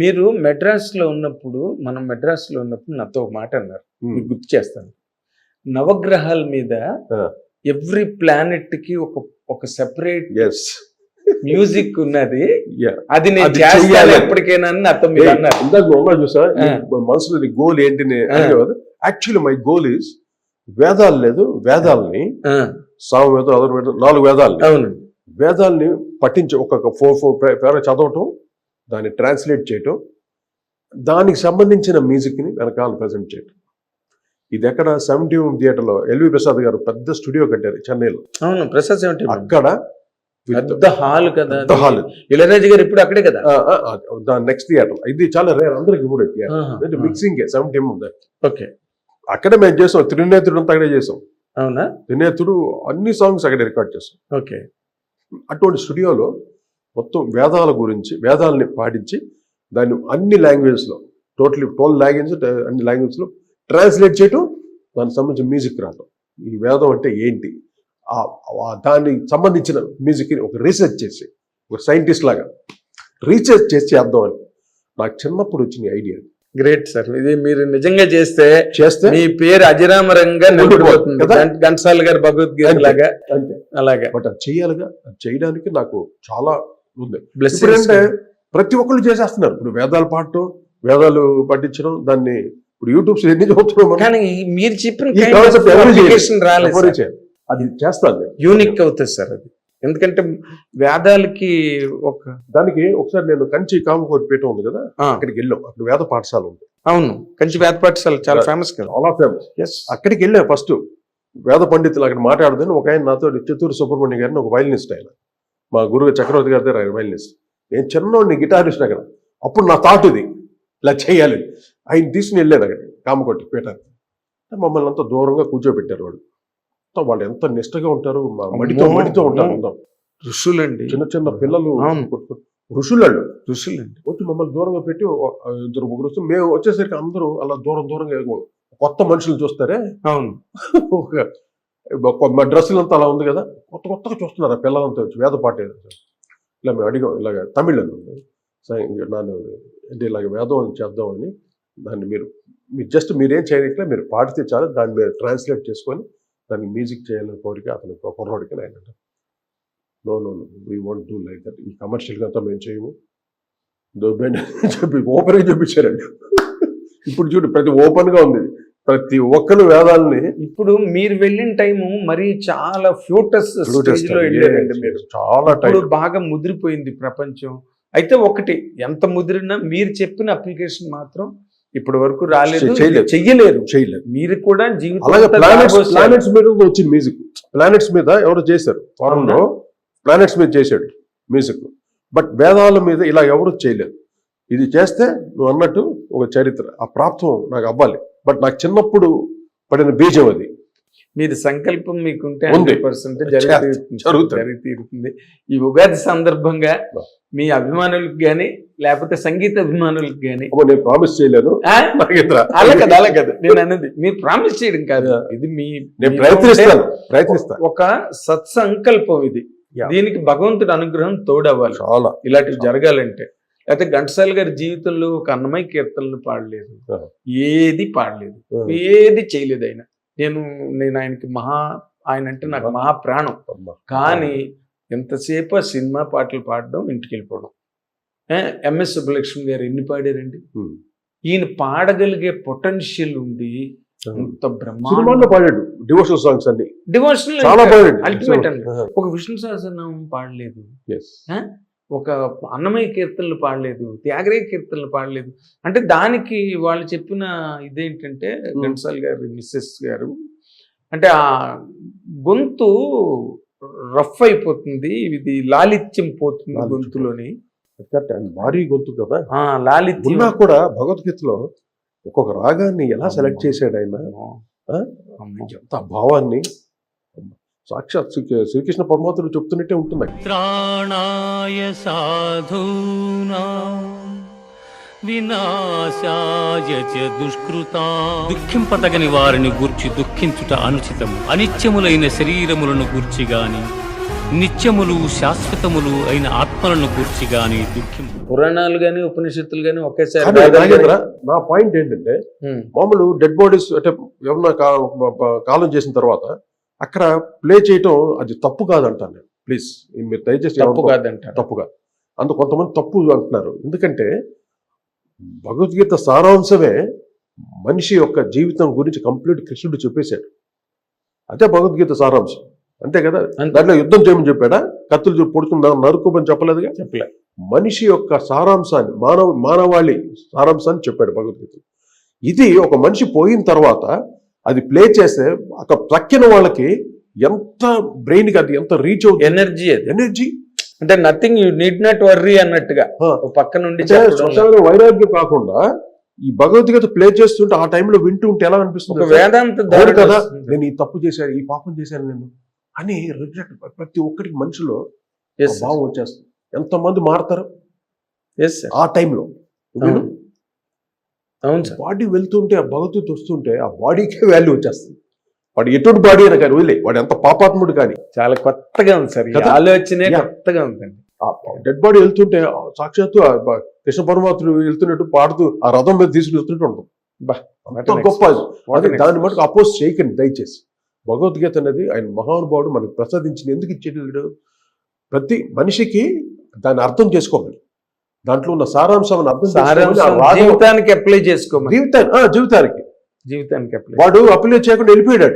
మీరు మెడ్రాస్లో ఉన్నప్పుడు మనం మెడ్రాస్లో ఉన్నప్పుడు నాతో ఒక మాట అన్నారు మీకు గుర్తు చేస్తాను నవగ్రహాల మీద. ఎవ్రీ ప్లానెట్కి ఒక ఒక సెపరేట్ ఎస్ మ్యూజిక్ ఉన్నది అది నేను చేస్తాను. ఎప్పటికైనా అని నాతో మీరు అన్నారు ఇందాక చూసా మనసులో గోల్ ఏంటి. యాక్చువల్లీ మై గోల్ ఇస్ వేదాలు లేదు వేదాలని సామవేదం అదర్ వేదం నాలుగు వేదాలని అవును వేదాల్ని పట్టించి ఒక్కొక్క ఫోర్ ఫోర్ పేర చదవటం దాన్ని ట్రాన్స్లేట్ చేయటం దానికి సంబంధించిన మ్యూజిక్ని వెనకాల ప్రజెంట్ చేయటం. ఇది ఎక్కడ సెవెంటీ థియేటర్లో ఎల్వి ప్రసాద్ గారు పెద్ద స్టూడియో కట్టారు చెన్నైలో. అవును ప్రసాద్ సెవెంటీ అక్కడ పెద్ద హాల్ కదా హాల్ ఇళరాజు గారు ఇప్పుడు అక్కడే కదా? దాని నెక్స్ట్ థియేటర్ ఇది చాలా రేర్ అందరికి కూడా ఆహా. Mixing seventy okay. అక్కడే మేము చేసాం త్రినేత్రుడు అంతా అక్కడే చేసాం. అవునా? త్రినేత్రుడు అన్ని సాంగ్స్ అక్కడే రికార్డ్ చేసాం. ఓకే. అటువంటి స్టూడియోలో మొత్తం వేదాల గురించి వేదాలని పాటించి దాన్ని అన్ని లాంగ్వేజెస్లో టోటలీ ట్వెల్వ్ లాంగ్వేజ్ అన్ని లాంగ్వేజ్లో ట్రాన్స్లేట్ చేయటం దానికి సంబంధించిన మ్యూజిక్ రావటం. ఈ వేదం అంటే ఏంటి? దానికి సంబంధించిన మ్యూజిక్ని ఒక రీసెర్చ్ చేసి ఒక సైంటిస్ట్ లాగా రీసెర్చ్ చేసి చేద్దాం అని. నాకు చిన్నప్పుడు వచ్చిన ఐడియా గ్రేట్ సార్ ఇది మీరు నిజంగా చేస్తే చేస్తే మీ పేరు అజరామరంగా నిలబడిపోతుంది ఘంటసాల గారి భగవద్గీత. లాగా. అంతే. అలాగా. బట్ అది చేయాలిగా అది చేయడానికి నాకు చాలా ఉంది. ఇప్పుడంటే ప్రతి ఒక్కళ్ళు చేసేస్తున్నారు. ఇప్పుడు వేదాలు పాడటం వేదాలు పట్టించడం దాన్ని ఇప్పుడు యూట్యూబ్స్ ఎన్ని చూస్తున్నాం కానీ మీరు చెప్పిన. అది చేస్తాను. యూనిక్ అవుతుంది సార్ అది. ఎందుకంటే వేదాలకి ఒక దానికి ఒకసారి నేను కంచి కామకోటి పీఠం ఉంది కదా అక్కడికి వెళ్ళాం. అక్కడ వేద పాఠశాల ఉంది. అవును. కంచి వేద పాఠశాల చాలా ఫేమస్ కదా. చాలా ఫేమస్ ఎస్ అక్కడికి వెళ్ళా ఫస్ట్. వేద పండితులు అక్కడ మాట్లాడదని ఒక ఆయన నాతో చిత్తూరు సుబ్రహ్మణ్య గారిని ఒక వైలినిస్ట్ ఆయన. మా గురువు చక్రవర్తి గారి దగ్గర ఆయన వైలినిస్ట్ నేను చిన్నోడిని గిటారిస్ట్ అక్కడ అప్పుడు నా థాట్ ఇది. ఇలా చేయాలి. ఆయన తీసుకుని వెళ్ళాను అక్కడ కామకోటి పీఠానికి. మమ్మల్ని అంతా దూరంగా కూర్చోబెట్టారు వాళ్ళు. వాళ్ళు ఎంత నిష్టగా ఉంటారు మా మడితో మడితో ఉంటారు. ఋషులండి. చిన్న చిన్న పిల్లలు ఋషులాళ్ళు. ఋషులండి. వచ్చి మమ్మల్ని దూరంగా పెట్టి ఇద్దరు ముగ్గురు వస్తే మేము వచ్చేసరికి అందరూ అలా దూరం దూరంగా కొత్త మనుషులు చూస్తారే? అవును. ఒక- మా డ్రెస్సులు అంతా అలా ఉంది కదా. కొత్త కొత్తగా చూస్తున్నారు ఆ పిల్లలంతా వచ్చి. వేద పాట ఇలా మేము అడిగాం ఇలాగ తమిళ్ నన్ను అంటే ఇలాగ వేదం చేద్దామని దాన్ని మీరు మీరు జస్ట్ మీరేం చేయట్లే మీరు పాడితే చాలు దాన్ని మీరు ట్రాన్స్లేట్ చేసుకొని దాన్ని మ్యూజిక్ చేయాలని కోరిక అతని కుర్రోడికి ఆయన no no we want do like that. ఈ కమర్షియల్గా అంతా మేము చేయము. దొబ్బేండి అని చెప్పి ఓపెన్గా చూపించారండి ఇప్పుడు చూడు ప్రతి ఓపెన్గా ఉంది. ప్రతి ఒక్కరు వేదాలని ఇప్పుడు మీరు వెళ్ళిన టైము మరి చాలా ఫ్యూటస్ స్టేజ్లో వెళ్ళారండి మీరు. చాలా ఇప్పుడు బాగా ముదిరిపోయింది ప్రపంచం. అయితే ఒకటి ఎంత ముదిరినా మీరు చెప్పిన అప్లికేషన్ మాత్రం ఇప్పటి వరకు రాలేదు. చెయ్యలేరు. చేయలేదు. మీరు కూడా ప్లానెట్స్ మీద వచ్చింది మ్యూజిక్ ప్లానెట్స్ మీద ఎవరు చేశారు. ఫారెన్లో ప్లానెట్స్ మీద చేశాడు మ్యూజిక్ బట్ వేదాల మీద ఇలా ఎవరు చేయలేదు. ఇది చేస్తే నువ్వు అన్నట్టు ఒక చరిత్ర ఆ ప్రాప్తం నాకు అవ్వాలి. బట్ నాకు చిన్నప్పుడు పడిన బీజం అది. మీది సంకల్పం మీకుంటే. హండ్రెడ్ పర్సెంట్ జరుగుతుంది. ఈ ఉగాది సందర్భంగా మీ అభిమానులకు గాని లేకపోతే సంగీత అభిమానులకు గాని నేను ప్రామిస్ చేయలేను? నాగేంద్ర. అలా కదా అలా కదా నేను అన్నది మీరు ప్రామిస్ చేయడం కాదు. ఇది మీ ప్రయత్నిస్తాను ప్రయత్నిస్తాను. ఒక సత్సంకల్పం ఇది. దీనికి భగవంతుడి అనుగ్రహం తోడవ్వాలి. చాలా. ఇలాంటివి జరగాలంటే. అయితే ఘంటసాల గారి జీవితంలో ఒక అన్నమయ్య కీర్తనలు పాడలేదు. ఏది పాడలేదు. ఏది చేయలేదు ఆయన. నేను నేను ఆయనకి మహా ఆయన అంటే నాకు మహా ప్రాణం. కానీ ఎంతసేపు ఆ సినిమా పాటలు పాడడం ఇంటికి వెళ్ళిపోవడం ఎంఎస్ సుబ్బలక్ష్మి గారు ఎన్ని పాడారండి. ఈయన పాడగలిగే పొటెన్షియల్ ఉండి అంత బ్రహ్మాండ పాడాడు. డివోషనల్ సాంగ్స్ అన్ని. డివోషనల్ చాలా పాడాడు. అల్టిమేట్. అండి ఒక విష్ణు సహస్రనామం పాడలేదు. ఒక అన్నమయ్య కీర్తనలు పాడలేదు త్యాగరేయ కీర్తనలు పాడలేదు. అంటే దానికి వాళ్ళు చెప్పిన ఇదేంటంటే. ఘంటసాల్ గారు మిస్సెస్ గారు అంటే ఆ గొంతు రఫ్ అయిపోతుంది ఇది లాలిత్యం పోతుంది. గొంతులోని. భారీ గొంతు కదా. లాలిత్యం. కూడా భగవద్గీతలో ఒక్కొక్క రాగాన్ని ఎలా సెలెక్ట్ చేశాడు ఆయన. ఎంత భావాన్ని. సాక్షాత్ శ్రీ- శ్రీకృష్ణ పరమాత్ముడు చెప్తున్నట్టే ఉంటుంది. త్రాణాయ సాధూనా వినాశాయ చ దుష్కృతా. దుఃఖింపదగని వారిని గూర్చి దుఃఖించుట అనుచితము. అనిత్యములైన శరీరములను గూర్చి గాని నిత్యములు శాశ్వతములు అయిన ఆత్మలను గూర్చి గాని దుఃఖం పురాణాలు గాని ఉపనిషత్తులు గాని ఒకేసారి నా పాయింట్ ఏంటంటే మామూలు డెడ్ బాడీస్ అంటే ఏమన్నా కాలం చేసిన తర్వాత అక్కడ ప్లే చేయటం అది తప్పు కాదంటాను నేను. ప్లీజ్ మీరు దయచేసి తప్పు కాదంటారు తప్పుగా అందు కొంతమంది తప్పు అంటున్నారు. ఎందుకంటే భగవద్గీత సారాంశమే మనిషి యొక్క జీవితం గురించి కంప్లీట్ కృష్ణుడు చెప్పేశాడు. అదే భగవద్గీత సారాంశం. అంతే కదా. దాంట్లో యుద్ధం చేయమని చెప్పాడా? కత్తులు చూసి పొడుతుందా నరుకోమని చెప్పలేదుగా? చెప్పలే. మనిషి యొక్క సారాంశాన్ని మానవ మానవాళి సారాంశాన్ని చెప్పాడు భగవద్గీత ఇది ఒక మనిషి పోయిన తర్వాత అది ప్లే చేస్తే అక్కడ ప్రక్కిన వాళ్ళకి ఎంత బ్రెయిన్కి అది ఎంత రీచ్ అవుతుంది? ఎనర్జీ అది. ఎనర్జీ అంటే nothing you need not worry అన్నట్టుగా. పక్క నుండి వైరాగ్యం కాకుండా ఈ భగవద్గీత ప్లే చేస్తుంటే ఆ టైంలో వింటూ ఉంటే ఎలా అనిపిస్తుంది? వేదాంత కదా. నేను ఈ తప్పు చేశాను ఈ పాపం చేశాను నేను అని రిగ్రెట్ ప్రతి ఒక్కరికి మనిషిలో. భావం వచ్చేస్తుంది. ఎంతమంది మారుతారు. ఆ టైంలో అవును. బాడీ వెళ్తుంటే ఆ భగవద్గీత వస్తుంటే ఆ బాడీకే వాల్యూ వచ్చేస్తుంది. వాడు ఎటువంటి బాడీ అయినా కానీ వదిలే వాడు ఎంత పాపాత్ముడు కానీ. చాలా కొత్తగా ఉంది సార్? ఆలోచనే. కొత్తగా ఉందండి. డెడ్ బాడీ వెళ్తుంటే సాక్షాత్తు కృష్ణ పరమాత్ముడు వెళ్తున్నట్టు పాడుతూ ఆ రథం మీద తీసుకుని వెళ్తున్నట్టు అంత గొప్ప దాన్ని మటుకు అపోజ్ చేయకండి దయచేసి. భగవద్గీత అనేది ఆయన మహానుభావుడు మనకు ప్రసాదించిన ఎందుకు ఇచ్చేటడు? ప్రతి మనిషికి దాన్ని అర్థం చేసుకోవాలి. దాంట్లో ఉన్న సారాంశం జీవితానికి అప్లై చేసుకోమని. జీవితాన్ని జీవితానికి. జీవితానికి అప్లై వాడు అప్లై చేయకుండా వెళ్ళిపోయాడు.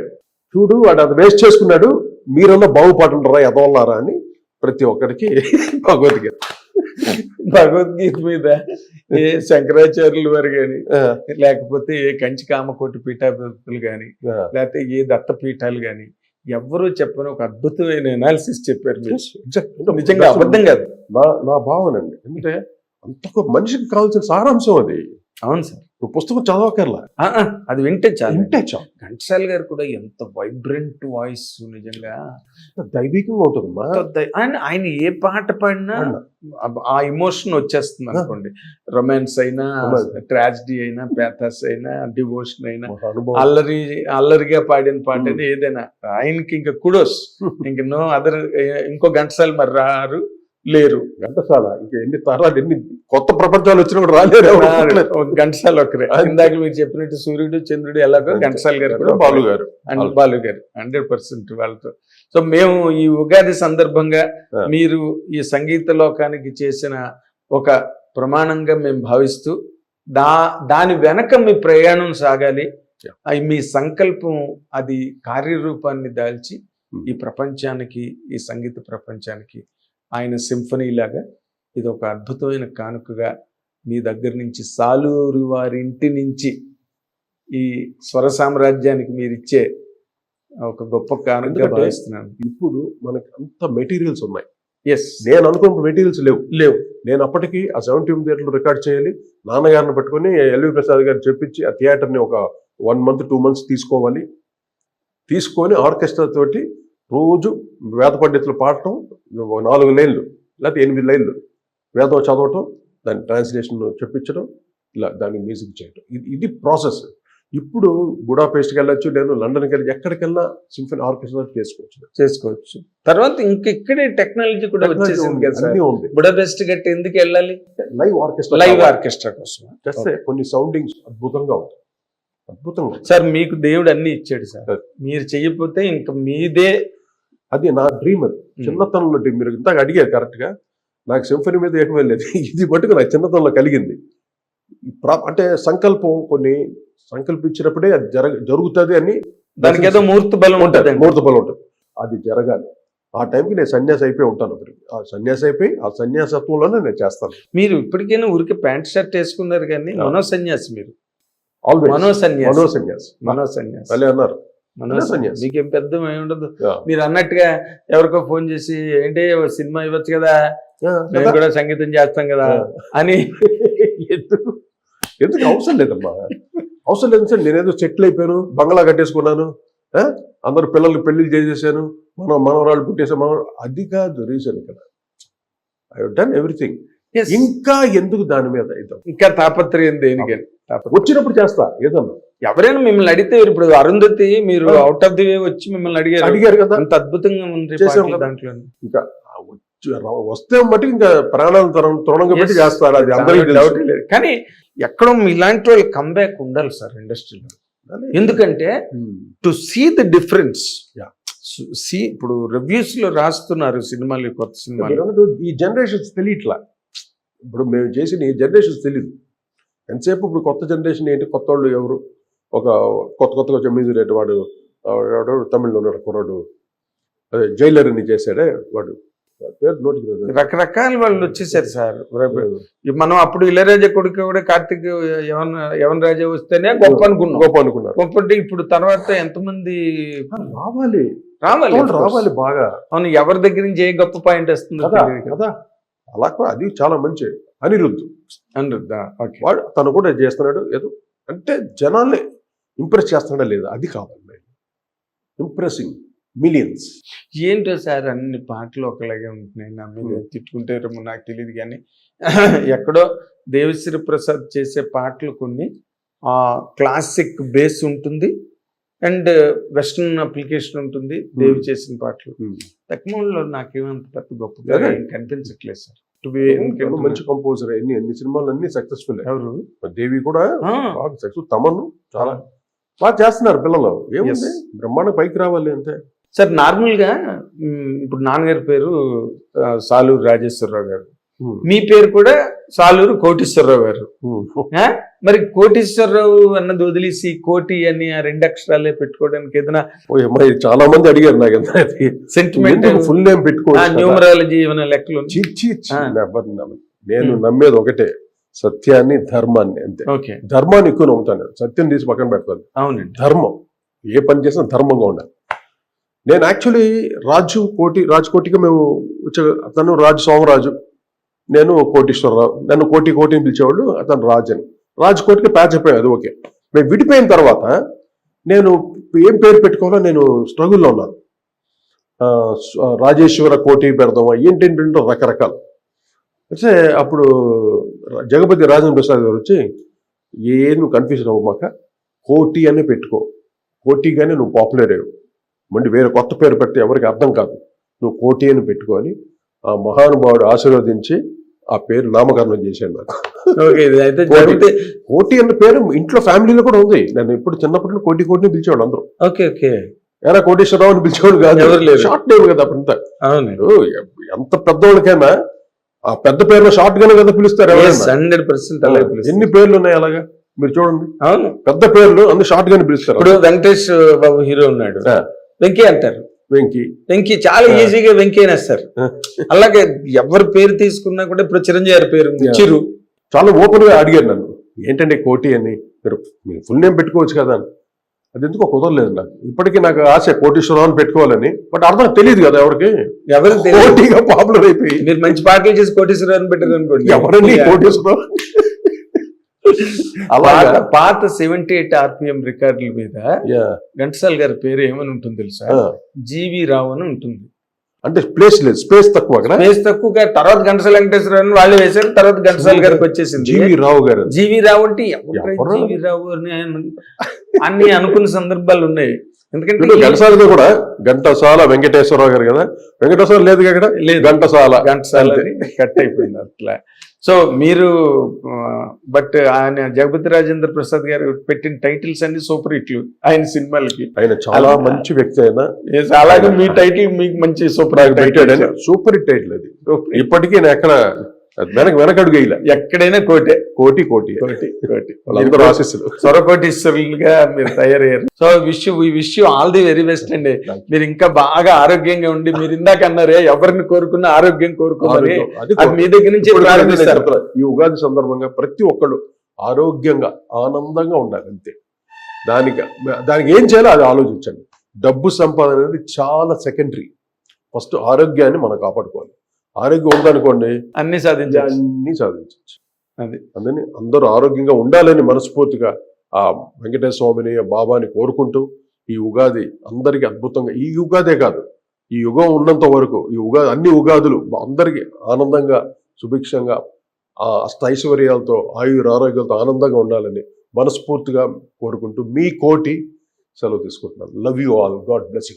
చూడు వాడు అది వేస్ట్ చేసుకున్నాడు. మీరన్నా బాగుపడుంటారా ఎదవల్లారా అని ప్రతి ఒక్కరికి భగవద్గీత. భగవద్గీత మీద ఏ శంకరాచార్యులు వారు గాని ఆ, లేకపోతే ఏ కంచి కామకోటి పీఠాభివృద్ధులు గాని. లేకపోతే ఏ దత్త పీఠాలు గాని ఎవ్వరూ చెప్పని ఒక అద్భుతమైన ఎనాలిసిస్ చెప్పారు మీరు. నిజంగా అబద్ధం కాదు. నా నా భావనండి. ఎందుకంటే అంత మనిషికి కావాల్సిన సారాంశం అది. అవును సార్. నువ్వు పుస్తకం చదవకర్లా అది వింటే చాలు. వింటే చాలు. ఘంటసాల గారు కూడా ఎంత వైబ్రెంట్ వాయిస్ నిజంగా. దైవికంగా ఉంటుందమ్మా. ఆయన ఆయన ఏ పాట పాడినా. ఆ- ఇమోషన్ వచ్చేస్తుంది అనుకోండి. రొమాన్స్ అయినా. ట్రాజిడీ అయినా పేథస్ అయినా డివోషన్ అయినా అల్లరి అల్లరిగా పాడిన పాట అయినా ఏదైనా. ఆయనకి ఇంకా కుడోస్ ఇంక నో అదర్ ఇంకో ఘంటసాల మరి రారు. లేరు ఘంటసాల ఇంకా ఎన్ని తరాలు ఎన్ని కొత్త ప్రపంచాలు వచ్చినా కూడా రాలేరు ఘంటసాల ఒకరే. ఇందాక మీరు చెప్పినట్టు సూర్యుడు చంద్రుడు ఎలాగో. ఘంటసాల గారు కూడా బాలు గారు అండ్ బాలు. గారు హండ్రెడ్ పర్సెంట్ వాళ్ళతో సో మేము ఈ ఉగాది సందర్భంగా. మీరు ఈ సంగీత లోకానికి చేసిన ఒక ప్రమాణంగా మేము భావిస్తూ దా దాని వెనక మీ ప్రయాణం సాగాలి మీ సంకల్పం అది కార్యరూపాన్ని దాల్చి. ఈ ప్రపంచానికి ఈ సంగీత ప్రపంచానికి ఆయన సింఫనీ లాగా ఇది ఒక అద్భుతమైన కానుకగా మీ దగ్గర నుంచి సాలూరు వారి ఇంటి నుంచి ఈ స్వర సామ్రాజ్యానికి మీరు ఇచ్చే ఒక గొప్ప కానుకగా భావిస్తున్నాను. ఇప్పుడు మనకి అంత మెటీరియల్స్ ఉన్నాయి. ఎస్ నేను అనుకున్న మెటీరియల్స్ లేవు. లేవు. నేను అప్పటికి ఆ సెవెంటీ థియేటర్లో రికార్డ్ చేయాలి. నాన్నగారిని పెట్టుకొని ఎల్వి ప్రసాద్ గారు చెప్పించి ఆ థియేటర్ని ఒక వన్ మంత్ టూ మంత్స్ తీసుకోవాలి. తీసుకొని ఆర్కెస్ట్రా తోటి రోజు వేద పండితులు పాడటం నాలుగు లైన్లు లేకపోతే ఎనిమిది లైన్లు వేదం చదవటం దాని ట్రాన్స్లేషన్ చెప్పించడం ఇలా దానికి మ్యూజిక్ చేయటం. ఇది ఇది ప్రాసెస్ ఇప్పుడు బుడాపేస్ట్కి వెళ్ళొచ్చు నేను లండన్కి వెళ్ళి ఎక్కడికెళ్ళినా సింఫనీ ఆర్కెస్ట్రా చేసుకోవచ్చు. చేసుకోవచ్చు. తర్వాత ఇంకెక్కడే టెక్నాలజీ కూడా వచ్చేసింది ఉంది బుడబెస్ట్ గట్టి ఎందుకు వెళ్ళాలి? లైవ్ ఆర్కెస్ట్రా లైవ్ ఆర్కెస్ట్రా కోసం చేస్తే కొన్ని సౌండింగ్స్ అద్భుతంగా ఉంటాయి. అద్భుతంగా. సార్ మీకు దేవుడు అన్ని ఇచ్చాడు సార్. మీరు చెయ్యకపోతే ఇంకా మీదే అది నా డ్రీమ్ అది. చిన్నతనంలో dream. మీరు ఇంతగా అడిగారు కరెక్ట్గా. నాకు సింఫనీ మీద ఏటం వెళ్ళేది ఇది మటుకు నాకు చిన్నతనంలో కలిగింది. అంటే సంకల్పం కొన్ని సంకల్పించినప్పుడే అది జరగ జరుగుతుంది అని దానికి ఏదో మూర్తి బలం ఉంటుంది. ముహూర్త బలం ఉంటుంది. అది జరగాలి. ఆ టైంకి నేను సన్యాసి అయిపోయి ఉంటాను. ఆ సన్యాసి అయిపోయి ఆ సన్యాసత్వంలోనే నేను చేస్తాను. మీరు ఇప్పటికైనా ఊరికి ప్యాంట్ షర్ట్ వేసుకున్నారు కానీ. మనో సన్యాసి మీరు. ఆల్వేస్ మనో సన్యాసి మనో సన్యాసి మనో సన్యాసి అన్నారు. మీకేం పెద్ద ఏమి ఉండదు. మీరు అన్నట్టుగా ఎవరికో ఫోన్ చేసి ఏంటి సినిమా ఇవ్వచ్చు కదా మేము? కూడా సంగీతం చేస్తాం కదా. అని ఎందుకు ఎందుకు అవసరం లేదమ్మా అవసరం లేదు సార్ నేనేదో సెటిల్ అయిపోయాను బంగ్లా కట్టేసుకున్నాను? అందరు పిల్లలకి పెళ్ళి చేసేసాను మన మనవరాళ్ళు పుట్టేసా మన అది కాదు రీజన్ ఇక్కడ ఐ డన్ ఎవ్రీథింగ్. ఇంకా ఎందుకు దాని మీద ఇద్దాం ఇంకా తాపత్రయం దేనికని. వచ్చినప్పుడు చేస్తా ఏదన్నా ఎవరైనా మిమ్మల్ని అడిగితే ఇప్పుడు అరుంధతి మీరు. అవుట్ ఆఫ్ ది వే వచ్చి మిమ్మల్ని అడిగారు అడిగారు కదా అంత అద్భుతంగా ఉంది. దాంట్లో ఇంకా వస్తే మటుకు ఇంకా ప్రాణాలు తరం తృణంగా పెట్టి. చేస్తారు అది అందరికీ డౌట్. లేదు కానీ ఎక్కడో ఇలాంటి వాళ్ళు కంబ్యాక్ ఉండాలి సార్ ఇండస్ట్రీలో ఎందుకంటే. To see the difference. See ఇప్పుడు రివ్యూస్లో రాస్తున్నారు సినిమాలు కొత్త సినిమాలు ఈ జనరేషన్స్ తెలియట్లా ఇప్పుడు మేము చేసిన ఈ జనరేషన్స్ తెలియదు ఎంతసేపు ఇప్పుడు కొత్త జనరేషన్ ఏంటి? కొత్త వాళ్ళు ఎవరు? ఒక కొత్త కొత్తగా మ్యూజిక్ రేట్ వాడు తమిళ్ళో ఉన్నాడు కుర్రాడు. అదే జైలర్ అని చేశాడే వాడు. పేరు నోటికి. రకరకాల వాళ్ళు వచ్చేసారు సార్. మనం అప్పుడు ఇళయరాజా కొడుకు కూడా కార్తిక్ యవన్ యవన్ రాజా వస్తేనే గొప్ప అనుకున్నాం. గొప్ప అనుకున్నారు. గొప్ప అంటే ఇప్పుడు తర్వాత ఎంతమంది రావాలి. రావాలి రావాలి బాగా. అవును ఎవరి దగ్గర నుంచి ఏ గొప్ప పాయింట్ వస్తుందో. కదా. అలా కూడా అది చాలా మంచి అనిరుద్ధు. అనిరుద్ధా వాడు తను కూడా చేస్తున్నాడు ఏదో అంటే జనాల్ని ఇంప్రెస్ చేస్తున్నాడా లేదా అది కావాలి ఇంప్రెసింగ్ మిలియన్స్. ఏంటో సార్ అన్ని పాటలు ఒకలాగే ఉంటున్నాయి నా మీద తిట్టుకుంటారేమో నాకు తెలియదు కానీ ఎక్కడో దేవిశ్రీ ప్రసాద్ చేసే పాటలు కొన్ని ఆ క్లాసిక్ బేస్ ఉంటుంది. అండ్ వెస్ట్రన్ అప్లికేషన్ ఉంటుంది. దేవి చేసిన పాటలు. తక్కువలో నాకేమంత పెద్ద. ఏం కనిపించట్లేదు సార్. మంచి కంపోజర్ ఎన్ని ఎన్ని సినిమాలు అన్ని సక్సెస్ఫుల్ ఎవరు? దేవి కూడా సక్సెస్ తమను చాలా బాగా చేస్తున్నారు పిల్లలు. ఏముంది? Yes. బ్రహ్మాండ పైకి రావాలి అంతే. సార్ నార్మల్గా మ్, ఇప్పుడు నాన్నగారి పేరు సాలూరు రాజేశ్వరరావు గారు. మీ పేరు కూడా సాలూరు కోటేశ్వరరావు గారు? మరి కోటేశ్వరరావు అన్నది వదిలేసి కోటి అని ఆ రెండు అక్షరాలే పెట్టుకోవడానికి ఏదైనా చాలా మంది అడిగారు నాకు సెంటిమెంట్ ఫుల్ నేమ్. న్యూమరాలజీ ఏమైనా లెక్కలు. నేను. నమ్మేది ఒకటే సత్యాన్ని ధర్మాన్ని అంతే. ఓకే. ధర్మాన్ని ఎక్కువ నమ్ముతాను. సత్యం తీసి పక్కన పెడతాను. అవునండి. ధర్మం. ఏ పని చేసినా ధర్మంగా ఉండాలి. నేను యాక్చువల్లీ రాజు కోటి రాజు కోటిగా మేము వచ్చే అతను రాజు సోమరాజు. నేను కోటీశ్వరరావు నన్ను కోటి కోటిని పిలిచేవాళ్ళు అతను రాజు అని రాజు కోటికి ప్యాచ్ అయిపోయాను అది ఓకే. మేము విడిపోయిన తర్వాత నేను ఏం పేరు పెట్టుకోవాలో నేను స్ట్రగుల్లో ఉన్నాను. రాజేశ్వర కోటి పెడదామా ఏంటేంటంటే రకరకాలు. అయితే అప్పుడు జగపతి రాజేంద్ర ప్రసాద్ గారు వచ్చి ఏం నువ్వు కన్ఫ్యూజన్ అవ్వమాక కోటి అనే పెట్టుకో. కోటిగానే నువ్వు పాపులర్ అయ్యావు. మళ్ళీ వేరే కొత్త పేరు పెడితే ఎవరికి అర్థం కాదు. నువ్వు కోటి అని పెట్టుకొని ఆ మహానుభావుడు ఆశీర్వదించి ఆ పేరు నామకరణం చేశాడు నాకు. ఓకే ఇది అయితే కోటి. కోటి అన్న పేరు ఇంట్లో ఫ్యామిలీలో కూడా ఉంది. నేను ఇప్పుడు చిన్నప్పటి నుండి కోటి కోటిని పిలిచేవాడు అందరూ. Okay okay. ఏరా కోటేశ్వరరావు అని పిలిచేవాడు కాదు. షార్ట్ నేమ్ కదా అప్పుడంతా ఎంత పెద్దవాళ్ళకైనా ఆ పెద్ద పేర్లో షార్ట్ గానే కదా పిలుస్తారు హండ్రెడ్ పర్సెంట్. ఎన్ని పేర్లు ఉన్నాయి అలాగా? మీరు చూడండి. అవును. పెద్ద పేర్లు అన్ని షార్ట్ గానే పిలుస్తారు. ఇప్పుడు వెంకటేష్ బాబు హీరో ఉన్నాడు. ఆ. వెంకీ అంటారు. వెంకీ. వెంకీ చాలా. ఈజీగా వెంకీ అనేస్తారు ఆ. అలాగే ఎవరి పేరు తీసుకున్నా కూడా ఇప్పుడు చిరంజీవి గారి పేరు. చిరు. చాలా ఓపెన్గా అడిగారు నన్ను. ఏంటంటే కోటి అని. మీరు మీరు ఫుల్ నేమ్ పెట్టుకోవచ్చు కదా అని. అది ఎందుకో కుదరలేదు నాకు. ఇప్పటికీ నాకు ఆశ కోటీశ్వరరావు అని పెట్టుకోవాలని. బట్ అర్థం తెలియదు కదా ఎవరికి. ఎవరు తెలియదు. కోటిగా పాపులర్ అయిపోయి. మీరు మంచి పాటలు చేసి కోటేశ్వరరావు పెట్టారు అనుకోండి ఎవరండి కోటీశ్వరరావు? పాత- పాత సెవెంటీ ఎయిట్ ఆర్పిఎం రికార్డుల మీద. ఘంటసాల గారి పేరు ఏమని ఉంటుంది తెలుసా. జీవి రావు అని ఉంటుంది. అంటే ప్లేస్ లేదు స్పేస్ తక్కువ స్పేస్ తక్కువగా తర్వాత ఘంటసాల వెంకటేశ్వరరావు అని వాళ్ళే వేశారు తర్వాత ఘంటసాల గారికి వచ్చేసింది. జీవి రావు గారు. జీవి రావు అంటే? జీవి రావు అని అన్ని అనుకున్న సందర్భాలు ఉన్నాయి. ఎందుకంటే ఘంటసాల కూడా ఘంటసాల వెంకటేశ్వరరావు గారు కదా? వెంకటేశ్వర లేదు అక్కడ లేదు. ఘంటసాల. ఘంటసాల కట్ అయిపోయింది అట్లా. సో మీరు బట్ ఆయన జగపతి రాజేంద్ర ప్రసాద్ గారు పెట్టిన టైటిల్స్ అన్ని సూపర్ హిట్లు ఆయన సినిమాలకి. ఆయన చాలా మంచి వ్యక్తి అయినా Yes, అలాగే మీ టైటిల్ మీకు మంచి సూపర్ సూపర్ హిట్ టైటిల్ అది. ఇప్పటికీ నేను ఎక్కడ వెనక వెనకడుగు వేయలే ఎక్కడైనా కోటే. కోటి కోటి. కోటి కోటి. వాళ్ళందరూ ఆశీస్సులు. స్వరకోటీశ్వరులుగా మీరు తయారయ్యారు. సో విష్ ఈ wish all the very best అండి. మీరు ఇంకా బాగా ఆరోగ్యంగా ఉండి మీరు ఇందాక అన్నారే ఎవరిని కోరుకున్నా ఆరోగ్యం. అది అది మీ దగ్గర నుంచి ప్రారంభిస్తారు ఈ ఉగాది సందర్భంగా ప్రతి ఒక్కళ్ళు ఆరోగ్యంగా ఆనందంగా ఉండాలి అంతే. దానికి దానికి ఏం చేయాలో అది ఆలోచించండి. డబ్బు సంపాదన అనేది చాలా సెకండరీ ఫస్ట్ ఆరోగ్యాన్ని మనం కాపాడుకోవాలి. ఆరోగ్యం ఉందనుకోండి అన్ని సాధించాలి అన్ని సాధించవచ్చు. అది. అందుకని అందరూ ఆరోగ్యంగా ఉండాలని మనస్ఫూర్తిగా ఆ వెంకటేశ్వర స్వామిని బాబాని కోరుకుంటూ ఈ ఉగాది అందరికీ అద్భుతంగా ఈ ఉగాదే కాదు ఈ యుగం ఉన్నంత వరకు ఈ ఉగాది అన్ని ఉగాదులు అందరికీ ఆనందంగా సుభిక్షంగా ఆ అష్టైశ్వర్యాలతో ఆయుర ఆరోగ్యాలతో ఆనందంగా ఉండాలని మనస్ఫూర్తిగా కోరుకుంటూ మీ కోటి సెలవు తీసుకుంటున్నాను. Love you all God bless you